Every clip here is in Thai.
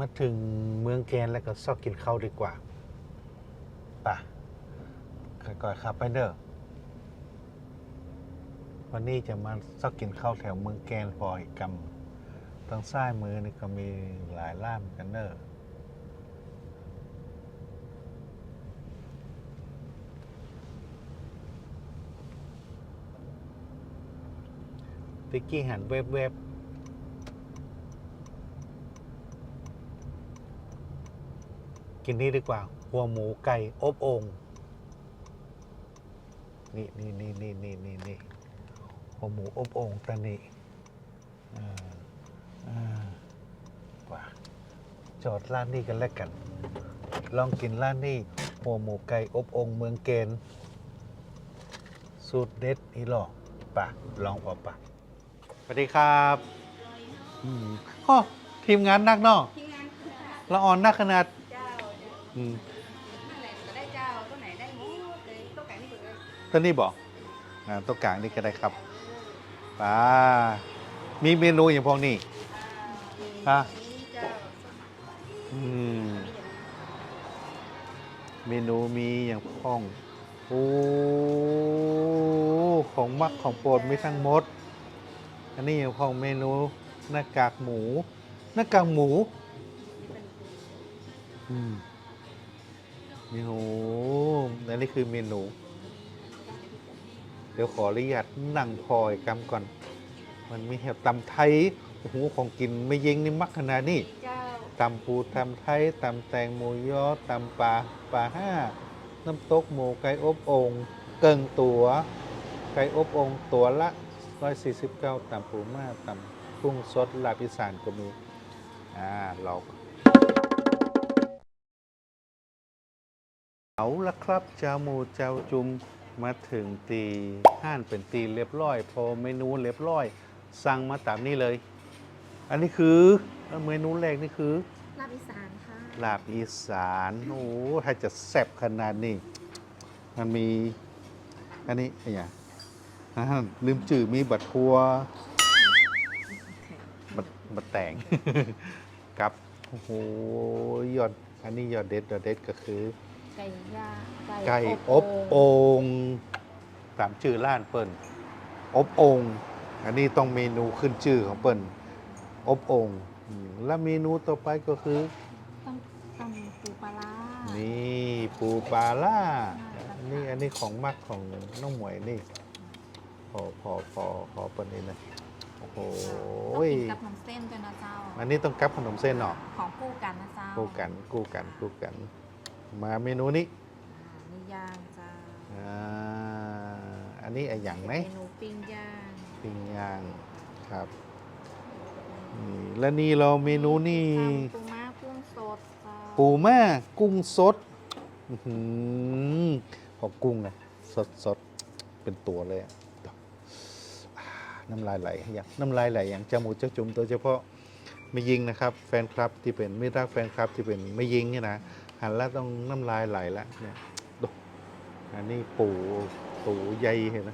มาถึงเมืองแกนแล้วก็ซอกกินข้าวดีกว่าป่ะก่อยๆครับไปเด้อวันนี้จะมาซอกกินข้าวแถวเมืองแกนพออีกกำทางซ้ายมือนี่ก็มีหลายร้านกันเด้อติกกี้หันเว็บเว็บๆ กินนี่ดีกว่า หัวหมูไก่อบโองนี่นี่นี่นี่นี่นี่นี่หัวหมูอบโองตานี่อ่าอ่าว่าจอดร้านนี้กันแล้วกัน ลองกินร้านนี้หัวหมูไก่อบโองเมืองเกณฑ์สูตรเด็ดอีหลอกปะลองพอปะสวัสดีครับอืมอ้อทีมงานนักเนอกที่งานคือละอ่อนนักขนาดเจ้าเดี๋ยว อืมนั่นแหละก็ได้เจ้าตัวไหนได้หมดเลยตัวไก่นี่เปิดเลยตัวนี้บอกอ่าตัวกลางนี่ก็ได้ครับป้ามีเมนูอย่างพวกนี้ อะเจ้าอืม เมนูมีอย่างพ้องโอ้ของมักของโปรดมีทั้งหมด อันนี้อย่างพ้องเมนูหน้ากากหมู หน้ากากหมู อืม เมนูอันนี้คือเมนู เดี๋ยวขออนุญาตนั่งพอยกำก่อน มันมีแถวตำไทยโอ้โหของกินไม่เย็งนี่มักขนาดนี้เจ้าตำปูตำไทยตำแตงหมูยอตำปลาปลาห้า น้ำตกหมูไก่อบโองเกิงตัว ไก่อบโองตัวละ 149ตำปูม่าตำกุ้งสดลาบอีสานก็มีอ่าเรา เอาละครับเจ้าหมูเจ้าจุมมาถึงตีห้านเป็นตีเรียบร้อย พอเมนูเรียบร้อย สั่งมาตามนี้เลย อันนี้คือเมนูแรกนี่คือลาบอีสานค่ะลาบอีสานโอ้โหถ้าจะแซ่บขนาดนี้ มันมี อันนี้อะไรอย่างอ่าลืมจื่อมีบัตรทัวบัตรบัตรแต่งกับโอ้โหยอดอันนี้ยอดเด็ดยอดเด็ดก็คือ ไก่ย่างไก่อบโองตามชื่อร้านเปิ้นอบโองอันนี้ต้องเมนูขึ้นชื่อของเปิ้นอบโองอืมแล้วเมนูต่อไปก็คือต้องต้องปูปลาร้านี่ปูปลาล่าอ่านี่อันนี้ของมักของน้องหมวยนี่พอพอพอพอปนนี้นะโอ้โหต้องกินกับขนมเส้นด้วยนะเจ้าอันนี้ต้องกับขนมเส้นเนาะของคู่กันนะเจ้ากู้กันกู้กันกู้กัน มาเมนูนี้อ่านี่ย่างเจ้าอ่าอันนี้ไอ้อย่างไหมเมนูปิ้งย่างปิ้งย่างครับนี่และนี่เราเมนูนี่ปูม้ากุ้งสดเจ้าปูม่ากุ้งสดอื้อหือพอกุ้งนะสดสดเป็นตัวเลยอะอ่าน้ำลายไหลอย่างน้ำลายไหลอย่างจมูกเจ้าจุ่มโดยเฉพาะไม่ยิงนะครับ แฟนคลับที่เป็นไม่รักแฟนคลับที่เป็นไม่ยิงเนี่ยนะ หันแล้วต้องน้ำลายไหลแล้วเนี่ยดูอันนี้ปูปูใหญ่เห็นไหม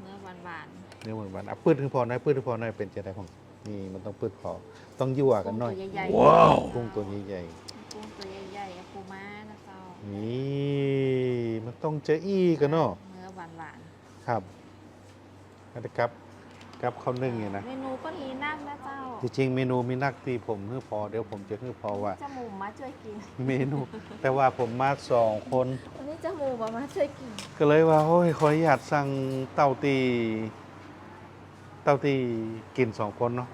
เนื้อหวานเนื้อเหมือนวันอะปื้ดถึงพอหน่อยปื้ดถึงพอหน่อยเป็นจะได้ของนี่มันต้องปื้ดพอต้องยั่วๆกันหน่อยกุ้งตัวใหญ่ว้าวกุ้งตัวใหญ่ๆกุ้งตัวใหญ่ๆกับปูม้านะเจ้าๆนี่มันต้องเจออี้กันเนาะเนื้อหวานหวานครับนะครับ กับข้าวนึ่งเนี่ยนะ เมนูก็มีนั่งนะเจ้าจริงๆเมนูมีนักตีผมเพื่อพอเดี๋ยวผมจะเพื่อพอว่าจมูกมาช่วยกิน เมนู แต่ว่าผมมาสองคน วันนี้จมูกมาช่วยกิน ก็เลยว่าโอ้ยขออนุญาตสั่งเต้าตี เต้าตีกินสองคนเนาะ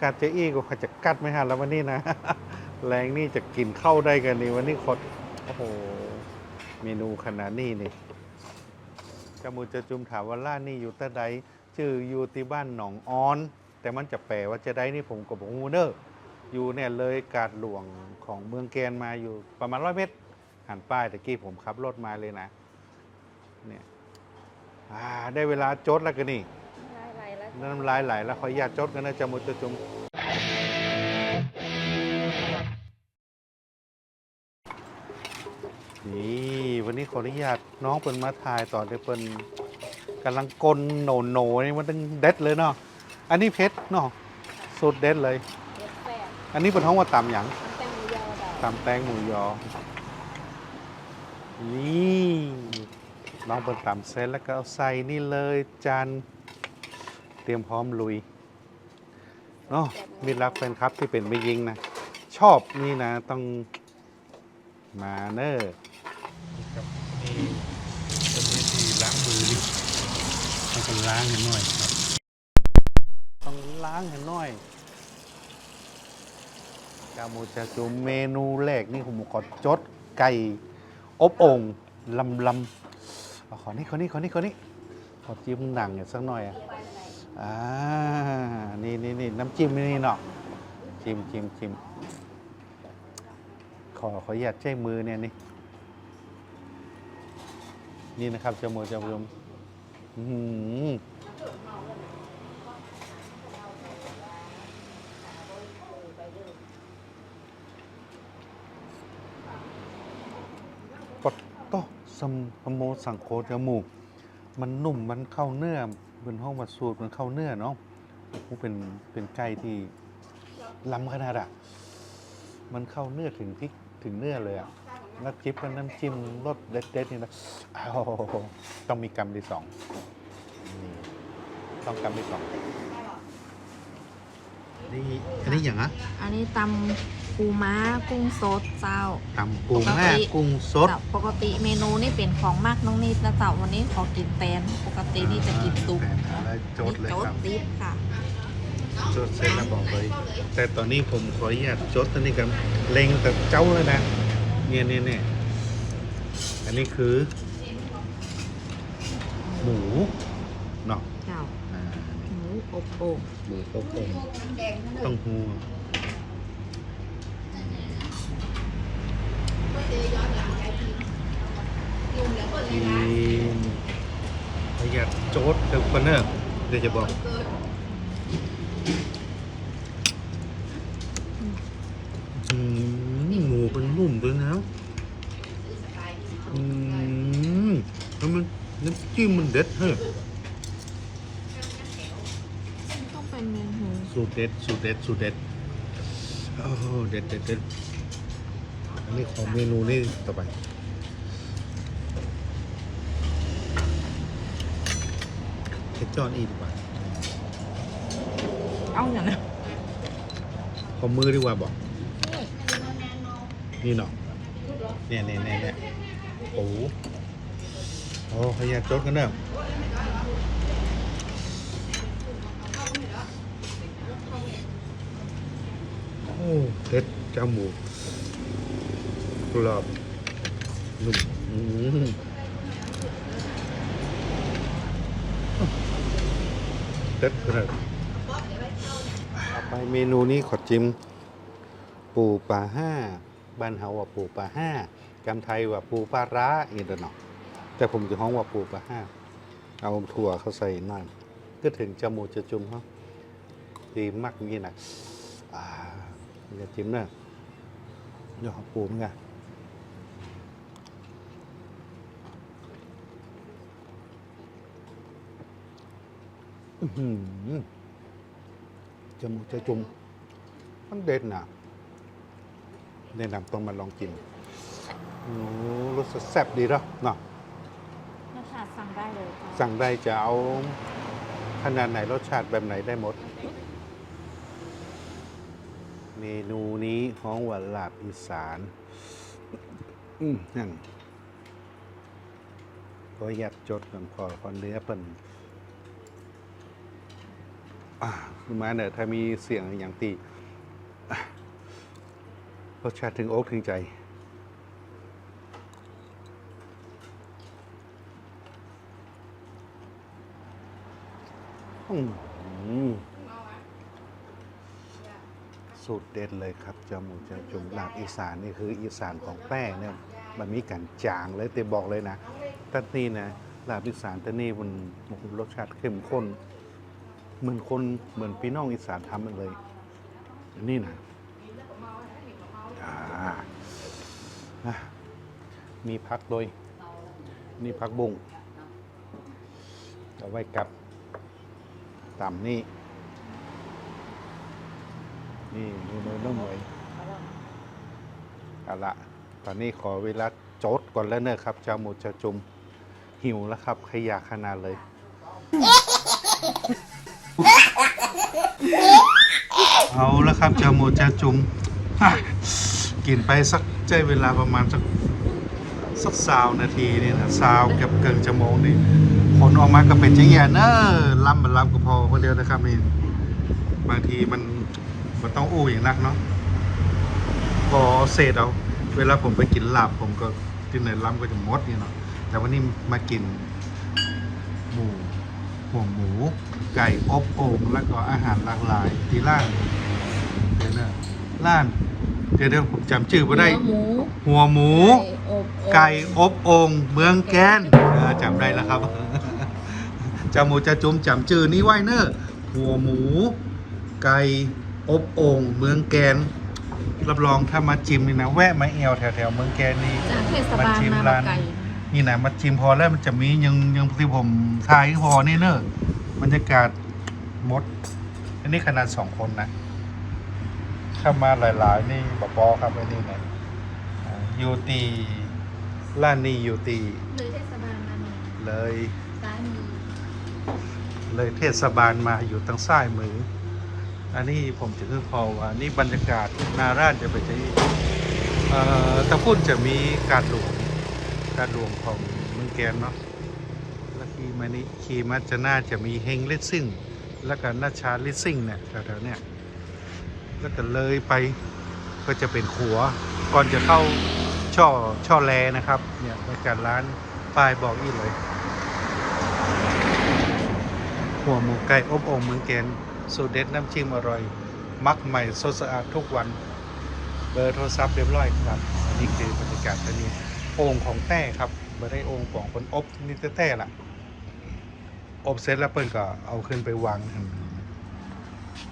กาเจอี้ก็จะกัดไม่หันแล้ววันนี้นะ แรงนี่จะกินเข้าได้กันนี่วันนี้คดโอ้โหเมนูขนาดนี้นี่จมูกจะจุมถามว่าร้านนี่อยู่ตะใด ชื่ออยู่ที่บ้านหนองออน แต่มันจะแปลว่าจะได้นี่ผมกับผมงูเนอร์อยู่เนี่ยเลยกาดหลวงของเมืองแกนมาอยู่ประมาณร้อยเมตร หันป้ายตะกี้ผมขับรถมาเลยนะเนี่ยอ่าได้เวลาจดแล้วกันนี่อะไรแล้วน้ำลายไหลแล้วขออนุญาตจดกันนะจมุจะจุมนี่วันนี้ขออนุญาตน้องเปิ้นมาถ่ายตอนที่เปิ้น กำลังกลโหนโหนๆนี่มันต้องเด็ดเลยเนาะอันนี้เพชรเนาะสุดเด็ดเลย เด็ดแปดอันนี้เป็นท้องว่าตำหยังมันแตงหมูยอเจ้าตำแตงหมูยอนี่น้องเปิดตำเสร็จแล้วก็เอาใส่นี่เลยจานเตรียมพร้อมลุยเนาะมีรักแฟนคลับที่เป็นไม่ยิงนะ ชอบนี่นะต้องมาเนอร์ครับนี่เป็นวิธีล้างมือดิต้อง ล้างให้น่อยครับ ต้องล้างให้น่อยกาโมจาจูเมนูแรกนี่ผมขอจดไก่อบโอ่งลำลำเอาขอนี่ขอนี่ขอนี่ขอนี่ขอจิ้มหนังเนี่ยสักหน่อยอะอ่านี่นี่นี่น้ำจิ้มนี่เนาะจิ้มจิ้มจิ้มขอขออยากใช้มือเนี่ยนี่นี่นะครับจมูกจมูก อื้อหือปดโตะสมพโมสังโคจมูก มันนุ่มมันเข้าเนื้อเป็นห้องมาสูตรมันเข้าเนื้อเนาะโอ้เป็นเป็นไก่ที่ล้ำขนาดอะมันเข้าเนื้อถึงพริกถึงเนื้อเลยอะ น้ำจิ้มกับน้ำจิ้มรสเด็ดๆนี่นะอ้าวต้องมีกรรมที่สองนี่ต้องกรรมที่สองนี่อันนี้อย่างอะอันนี้ตำปูม้ากุ้งสดเจ้าตำปูแม่ปกติกุ้งสดเจ้าปกติเมนูนี่เป็นของมากน้องนิดนะเจ้าวันนี้ขอกินแตนปกตินี่จะกินตุกแต่อะไรโจทย์เลยนี่โจ๊ครับติ๊บค่ะจดเสร็จแล้วบอกเลย แต่ตอนนี้ผมขออนุญาตจดตัวนี้กันเล็งแต่เจ้าเลยนะ เนี่ยเนี่ยเนี่ยอันนี้คือ หมูเนาะเจ้าอ่าหมูอบโอ่งหมูอบโอ่งต้องหูจีนขออนุญาตโจดเดี๋ยวคนเนอร์เดี๋ยวจะบอก เด็ดเฮ้ยต้องเป็นเมนูสูตรเด็ดสูตรเด็ดสูตรเด็ดโอ้โหเด็ดเด็ดเด็ดอันนี้ของเมนูนี่ต่อไปเฮ็ดจอนอีกดีกว่าเอาอย่างนั้นขอมือดีกว่าบอก นี่เนาะเนี่ยเนี่ยเนี่ยเนี่ยโอ้ โอ้ขยันจดกันเนอะโอ้เด็ดจมูกกรอบนุ่มอืมเด็ดขนาดต่อไปเมนูนี้ขอจิ้ม ปูปลาห้าบ้านเฮาว่าปูปลาห้ากำไทยว่าปูปลาร้าอย่างนี้เด้อเนาะ แต่ผมจะฮ้องว่าปูปลาห้าเอาถั่วเขาใส่น่อยก็ถึงจมูกจะจุ่มเขาดีมากอย่างนี้นะอ่าอย่าจิ้มนะยอาปูมันไงจมูกจะจุ่มมันเด็ดนะแนะนำต้องมาลองกินโอ้รสแซ่บดีเนาะเนาะ สั่งได้เลยค่ะสั่งได้จะเอาขนาดไหนรสชาติแบบไหนได้หมด เมนูนี้ห้องว่าลาบอีสาน อืมนั่นก็อยากจดก่อนพอพอเนื้อเป็นอ่าคือมาเนี่ยถ้ามีเสียงอย่างตีรสชาติถึงอกถึงใจ อืมสูตรเด็ดเลยครับจมูกจะจุ่มหลาบอีสานนี่คืออีสานของแป้งเนี่ยมันมีกันจางเลยแต่บอกเลยนะต่นี่นะหลาบอีสานต่นี่มันรสชาติเข้มข้น เหมือนคนเหมือนพี่น้องอีสานทำมันเลย นี่นะอ่านะมีพักโดยนี่พักบุ้งเอาไว้กับ ต่ำนี่ นี่เมนูน้องหมวยเอาละตอนนี้ขอเวลาโจทย์ก่อนแล้วเนอะครับเจ้าหมูเจ้าจุมหิวแล้วครับขยากขนาดเลย เอาแล้วครับเจ้าหมูเจ้าจุมอะกินไปสักใจเวลาประมาณสักสักสาวนาทีนี่นะสาวเกือบเกินชั่วโมงนี่ ผลออกมาก็เป็นจังอย่างเนอะล้ำมันล้ำก็พอคนเดียวนะครับนี่บางทีมันมันต้องอู้อย่างนักเนาะพอเศษเอา เวลาผมไปกินลาบผมก็ที่ไหนล้ำก็จะหมดนี่เนาะแต่วันนี้มากิน หมูหัวหมู ไก่อบโอ่งแล้วก็อาหารหลากหลายที่ร้านเดี๋ยวนะร้านเดี๋ยวเดี๋ยวผมจำชื่อไม่ได้หัวหมูหัวหมูไก่อบไก่อบโอ่งเมืองแกนเออจำได้แล้วครับ จำหมูจะจุ้มจำชื่อนี้ไว้เนอะหัวหมู ไก่อบโอ่งเมืองแกน รับรองถ้ามาจิมนี่นะแวะมาเอวแถวแถวๆเมืองแกนนี่จากเทศมาบาลชิมมาร้านไก่นี่นะมาชิมพอแล้วมันจะมียังยังที่ผมทายพอนี่เนอะบรรยากาศมด อันนี้ขนาดสองคนนะเข้ามาหลาย ๆ นี่บปอครับอันนี้นะอ่ายูตีล้านนี่ยูตีเลยเทศบาลมาเนี่ยเลยซ้ายมือ เลยเทศบาลมาอยู่ทางซ้ายมือ อันนี้ผมจะคือพอว่านี่บรรยากาศนารานจะไปนจะเอ่ตะพุ่นจะมีการหลวงการหลวงของเมืองแกนเนาะแล้วขี่มานี่ขี่มาจะน่าจะมีเฮงลิสซิ่ง แล้วก็นาชาลิสซิ่งเนี่ยแถวๆเนี่ยแล้วก็เลยไปก็จะเป็นขัวก่อนจะเข้าช่อช่อแลนะครับเนี่ยบรรยากาศร้านป้ายบอกอีกเลย หัวหมูไก่อบโอ่งเมืองแกนสูตรเด็ดน้ำจิ้มอร่อย มักใหม่สดสะอาดทุกวัน เบอร์โทรศัพท์เรียบร้อยครับอันนี้คือบรรยากาศที่นี่โอ่งของแต้ครับไม่ได้โอ่งของคนอบนี่แต้ล่ะ อบเสร็จแล้วเปิ้ลก็เอาขึ้นไปวาง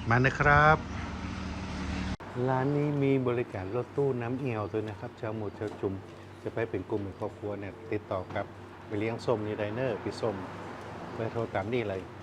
มานะครับ ร้านนี้มีบริการรถตู้น้ำเอียวด้วยนะครับชาวหมูชาวจุมจะไปเป็นกลุ่มเป็นครอบครัวเนี่ยติดต่อกับไปเลี้ยงส้มนี่ไดเนอร์พี่ส้มเบอร์โทรตามนี่เลย0